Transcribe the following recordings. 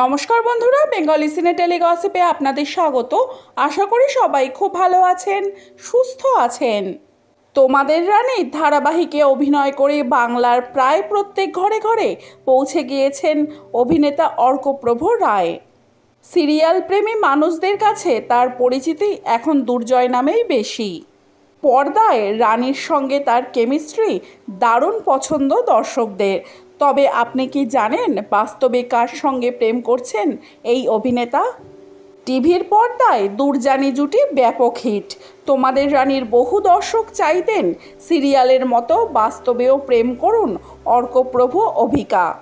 নমস্কার বন্ধুরা বেঙ্গলি সিনে টেলিগসিপে আপনাদের স্বাগত। আশা করি সবাই খুব ভালো আছেন, সুস্থ আছেন। তোমাদের রানী ধারাবাহিকে অভিনয় করে বাংলার প্রায় প্রত্যেক ঘরে ঘরে পৌঁছে গিয়েছেন অভিনেতা অর্কপ্রভ রায়। সিরিয়াল প্রেমী মানুষদের কাছে তার পরিচিতি এখন দুর্জয় নামেই বেশি। পর্দায় রানীর সঙ্গে তার কেমিস্ট্রি দারুণ পছন্দ দর্শকদের। তবে আপনি কি জানেন বাস্তবে কার সঙ্গে প্রেম করছেন এই অভিনেতা? টিভির পর্দায় দুরজানি জুটি ব্যাপক হিট। তোমাদের রানীর বহু দর্শক চাইতেন সিরিয়ালের মতো বাস্তবেও প্রেম করুন অর্কপ্রভু অভিকা।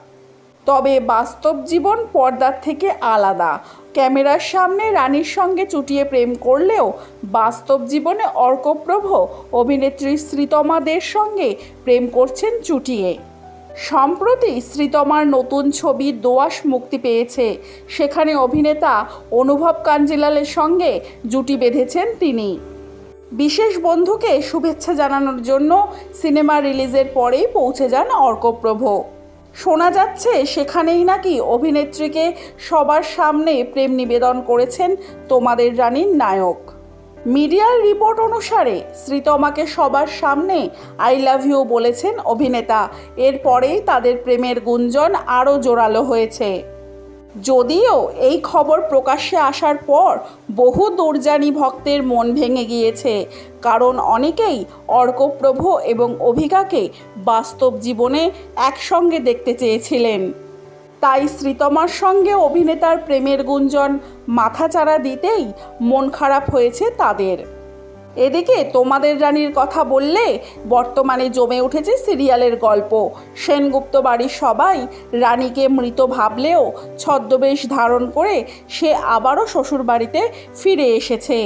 তবে বাস্তব জীবন পর্দার থেকে আলাদা। ক্যামেরার সামনে রানীর সঙ্গে চুটিয়ে প্রেম করলেও বাস্তব জীবনে অর্কপ্রভ অভিনেত্রী শ্রীতমাদের সঙ্গে প্রেম করছেন চুটিয়ে। সম্প্রতি শ্রীতমার নতুন ছবি দোয়াশ মুক্তি পেয়েছে। সেখানে অভিনেতা অনুভব কাঞ্জিলালের সঙ্গে জুটি বেঁধেছেন তিনি। বিশেষ বন্ধুকে শুভেচ্ছা জানানোর জন্য সিনেমা রিলিজের পরেই পৌঁছে যান অর্কপ্রভ শোনা যাচ্ছে, সেখানেই নাকি অভিনেত্রীকে সবার সামনে প্রেম নিবেদন করেছেন তোমাদের রানীর নায়ক। মিডিয়ার রিপোর্ট অনুসারে শ্রীতমাকে সবার সামনে আই লাভ ইউ বলেছেন অভিনেতা। এরপরেই তাদের প্রেমের গুঞ্জন আরও জোরালো হয়েছে। যদিও এই খবর প্রকাশ্যে আসার পর বহু দুর্জানি ভক্তের মন ভেঙে গিয়েছে, কারণ অনেকেই অর্কপ্রভ এবং অভিকাকে বাস্তব জীবনে একসঙ্গে দেখতে চেয়েছিলেন। তাই শ্রীতমার সঙ্গে অভিনেতার প্রেমের গুঞ্জন মাথাচাড়া দিতেই মন খারাপ হয়েছে তাদের। এদিকে তোমাদের রানীর কথা বললে বর্তমানে জমে উঠেছে সিরিয়ালের গল্প। সেনগুপ্ত বাড়ির সবাই রানীকে মৃত ভাবলেও ছদ্মবেশ ধারণ করে সে আবারও শ্বশুরবাড়িতে ফিরে এসেছে।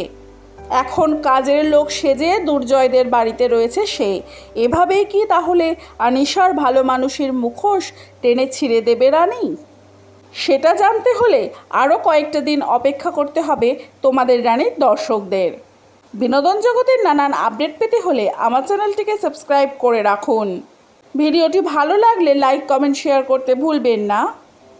এখন কাজের লোক সেজে দুর্জয়দের বাড়িতে রয়েছে সে। এভাবেই কি তাহলে আনিশার ভালো মানুষের মুখোশ টেনে ছিঁড়ে দেবে রানী? সেটা জানতে হলে আরও কয়েকটা দিন অপেক্ষা করতে হবে তোমাদের রানীর দর্শকদের। বিনোদন জগতের নানান আপডেট পেতে হলে আমার চ্যানেলটিকে সাবস্ক্রাইব করে রাখুন। ভিডিওটি ভালো লাগলে লাইক, কমেন্ট, শেয়ার করতে ভুলবেন না।